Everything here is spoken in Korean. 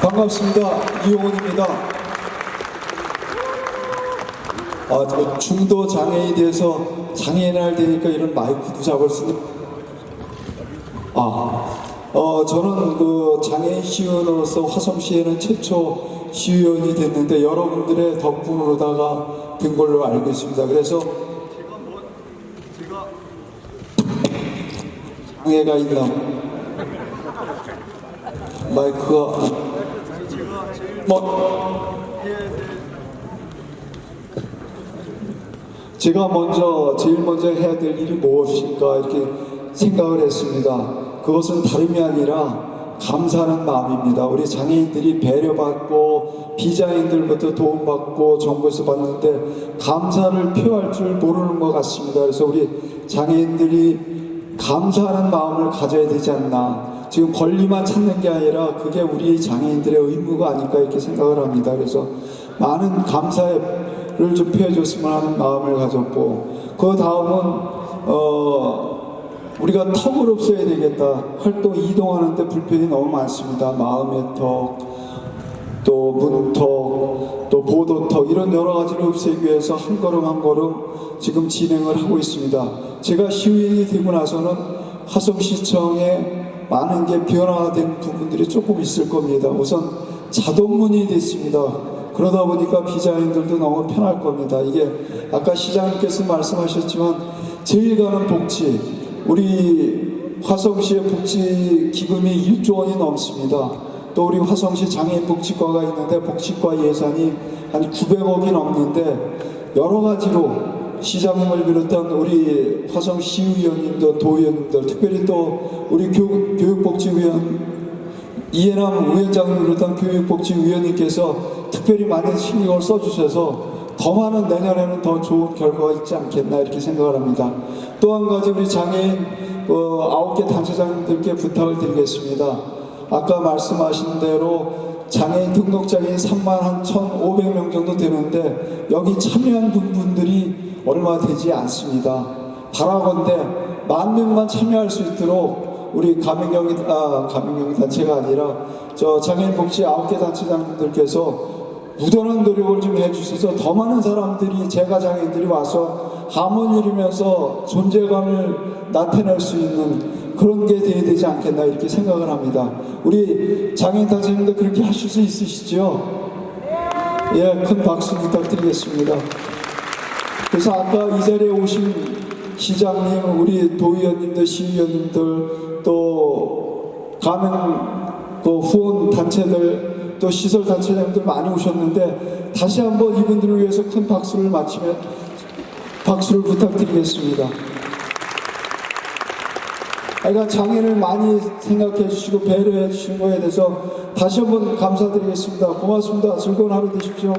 반갑습니다. 이용원입니다. 아, 저 중도 장애인에 대해서 장애인 할 때니까 이런 마이크도 잡을 수 있는. 아, 어, 저는 그 장애인 시의원으로서 화성시에는 최초 시의원이 됐는데 여러분들의 덕분으로다가 된 걸로 알고 있습니다. 그래서 장애가 있나? 마이크가 뭐 제가 먼저 제일 먼저 해야 될 일이 무엇일까 이렇게 생각을 했습니다. 그것은 다름이 아니라 감사하는 마음입니다. 우리 장애인들이 배려받고 비장애인들부터 도움받고 정부에서 받는데 감사를 표할 줄 모르는 것 같습니다. 그래서 우리 장애인들이 감사하는 마음을 가져야 되지 않나. 지금 권리만 찾는 게 아니라 그게 우리 장애인들의 의무가 아닐까 이렇게 생각을 합니다. 그래서 많은 감사를 좀 표해줬으면 하는 마음을 가졌고 그 다음은 어 우리가 턱을 없애야 되겠다. 활동 이동하는데 불편이 너무 많습니다. 마음의 턱, 또 문턱, 또 보도턱 이런 여러 가지를 없애기 위해서 한 걸음 한 걸음 지금 진행을 하고 있습니다. 제가 시의원이 되고 나서는 화성시청에 많은 게 변화된 부분들이 조금 있을 겁니다. 우선 자동문이 됐습니다. 그러다 보니까 비자인들도 너무 편할 겁니다. 이게 아까 시장님께서 말씀하셨지만 제일 가는 복지, 우리 화성시의 복지 기금이 1조 원이 넘습니다. 또 우리 화성시 장애인 복지과가 있는데 복지과 예산이 한 900억이 넘는데 여러 가지로 시장님을 비롯한 우리 화성 시의원님들, 도의원님들, 특별히 또 우리 교육, 교육복지위원 이해남 위원장을 비롯한 교육복지위원님께서 특별히 많은 신경을 써주셔서 더 많은 내년에는 더 좋은 결과가 있지 않겠나 이렇게 생각을 합니다. 또 한 가지 우리 장애인 어, 아홉 개 단체장님들께 부탁을 드리겠습니다. 아까 말씀하신 대로 장애인 등록장이 3만 한 1,500명 정도 되는데 여기 참여한 분들이 얼마 되지 않습니다. 바라건대 만 명만 참여할 수 있도록 우리 가민경이 아 가민경이 단체가 아니라 저 장애인 복지 아홉 개 단체장님들께서 무던한 노력을 좀 해주셔서 더 많은 사람들이 제가 장애인들이 와서 하모니 누리면서 존재감을 나타낼 수 있는 그런 게 돼야 되지 않겠나 이렇게 생각을 합니다. 우리 장애인 단체님도 그렇게 하실 수 있으시죠? 예, 큰 박수 부탁드리겠습니다. 그래서 아까 이 자리에 오신 시장님, 우리 도의원님들, 시의원님들, 또 가명 그 후원 단체들, 또 시설 단체장님들 많이 오셨는데 다시 한번 이분들을 위해서 큰 박수를 마치면 박수를 부탁드리겠습니다. 그러니까 장애를 많이 생각해 주시고 배려해 주신 거에 대해서 다시 한번 감사드리겠습니다. 고맙습니다. 즐거운 하루 되십시오.